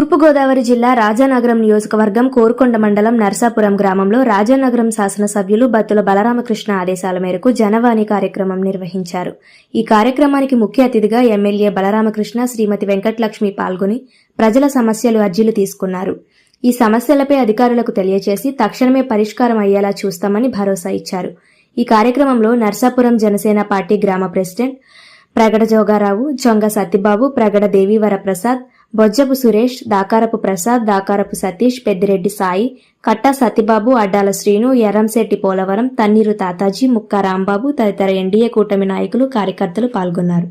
తూర్పుగోదావరి జిల్లా రాజానగరం నియోజకవర్గం కోరుకొండ మండలం నర్సాపురం గ్రామంలో రాజానగరం శాసనసభ్యులు బత్తుల బలరామకృష్ణ ఆదేశాల మేరకు జనవాణి కార్యక్రమం నిర్వహించారు. ఈ కార్యక్రమానికి ముఖ్య అతిథిగా ఎమ్మెల్యే బలరామకృష్ణ శ్రీమతి వెంకటలక్ష్మి పాల్గొని ప్రజల సమస్యలు అర్జీలు తీసుకున్నారు. ఈ సమస్యలపై అధికారులకు తెలియజేసి తక్షణమే పరిష్కారం అయ్యేలా చూస్తామని భరోసా ఇచ్చారు. ఈ కార్యక్రమంలో నర్సాపురం జనసేన పార్టీ గ్రామ ప్రెసిడెంట్ ప్రగడ జోగారావు జొంగ సత్యబాబు ప్రగడ దేవీవర ప్రసాద్ బొజ్జపు సురేష్ దాకారపు ప్రసాద్ దాకారపు సతీష్ పెద్దిరెడ్డి సాయి కట్టా సతిబాబు అడ్డాల శ్రీను ఎర్రంశెట్టి పోలవరం తన్నీరు తాతాజీ ముక్కా రాంబాబు తదితర ఎన్డీఏ కూటమి నాయకులు కార్యకర్తలు పాల్గొన్నారు.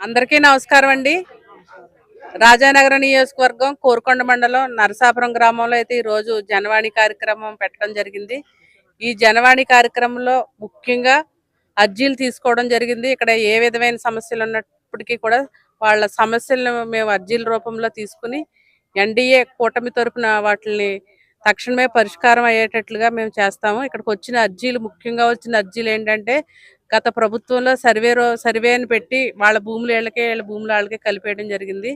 అందరికీ నమస్కారం అండి. రాజానగరం నియోజకవర్గం కోరుకొండ మండలం నరసాపురం గ్రామంలో అయితే ఈరోజు రోజు జనవాణి కార్యక్రమం పెట్టడం జరిగింది. ఈ జనవాణి కార్యక్రమంలో ముఖ్యంగా అర్జీలు తీసుకోవడం జరిగింది. ఇక్కడ ఏ విధమైన సమస్యలు ఉన్నప్పటికీ కూడా వాళ్ళ సమస్యలను మేము అర్జీల రూపంలో తీసుకుని ఎన్డీఏ కూటమి తరపున వాటిని తక్షణమే పరిష్కారం అయ్యేటట్లుగా మేము చేస్తాము. ఇక్కడికి వచ్చిన అర్జీలు ముఖ్యంగా వచ్చిన అర్జీలు ఏంటంటే గత ప్రభుత్వంలో సర్వే రో సర్వేని పెట్టి వాళ్ళ భూములు వీళ్ళకే వీళ్ళ భూములు వాళ్ళకే కలిపేయడం జరిగింది.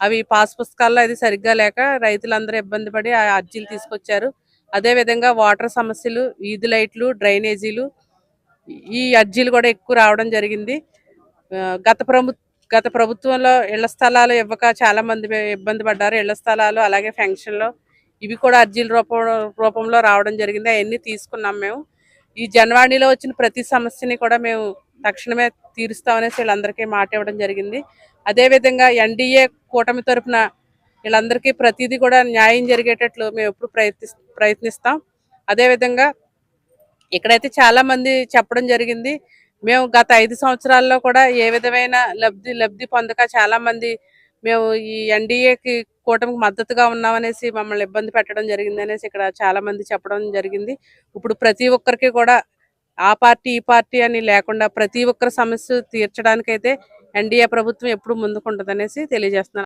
అవి పాస్ పుస్తకాల్లో అది సరిగ్గా లేక రైతులందరూ ఇబ్బంది పడి ఆ అర్జీలు తీసుకొచ్చారు. అదే విధంగా వాటర్ సమస్యలు వీధి లైట్లు డ్రైనేజీలు ఈ అర్జీలు కూడా ఎక్కువ రావడం జరిగింది. గత ప్రభు గత ప్రభుత్వంలో ఇళ్ళ స్థలాలు ఇవ్వక చాలా మంది ఇబ్బంది పడ్డారు. ఇళ్ళ స్థలాలు అలాగే ఫెన్షన్లు ఇవి కూడా అర్జీల రూపం రూపంలో రావడం జరిగింది. అవన్నీ తీసుకున్నాం మేము. ఈ జనవాణిలో వచ్చిన ప్రతి సమస్యని కూడా మేము తక్షణమే తీరుస్తామనేసి వీళ్ళందరికీ మాట ఇవ్వడం జరిగింది. అదేవిధంగా ఎన్డీఏ కూటమి తరపున వీళ్ళందరికీ ప్రతిదీ కూడా న్యాయం జరిగేటట్లు మేము ఎప్పుడు ప్రయత్ని ప్రయత్నిస్తాం. అదేవిధంగా ఇక్కడైతే చాలామంది చెప్పడం జరిగింది. మేము గత ఐదు సంవత్సరాల్లో కూడా ఏ విధమైన లబ్ధి లబ్ధి పొందక చాలా మంది మేము ఈ ఎన్డీఏకి కూటమికి మద్దతుగా ఉన్నామనేసి మమ్మల్ని ఇబ్బంది పెట్టడం జరిగింది అనేసి ఇక్కడ చాలా మంది చెప్పడం జరిగింది. ఇప్పుడు ప్రతి ఒక్కరికి కూడా ఆ పార్టీ ఈ పార్టీ అని లేకుండా ప్రతి ఒక్కరి సమస్య తీర్చడానికైతే ఎన్డీఏ ప్రభుత్వం ఎప్పుడు ముందుకుంటదనేసి తెలియజేస్తున్నాను.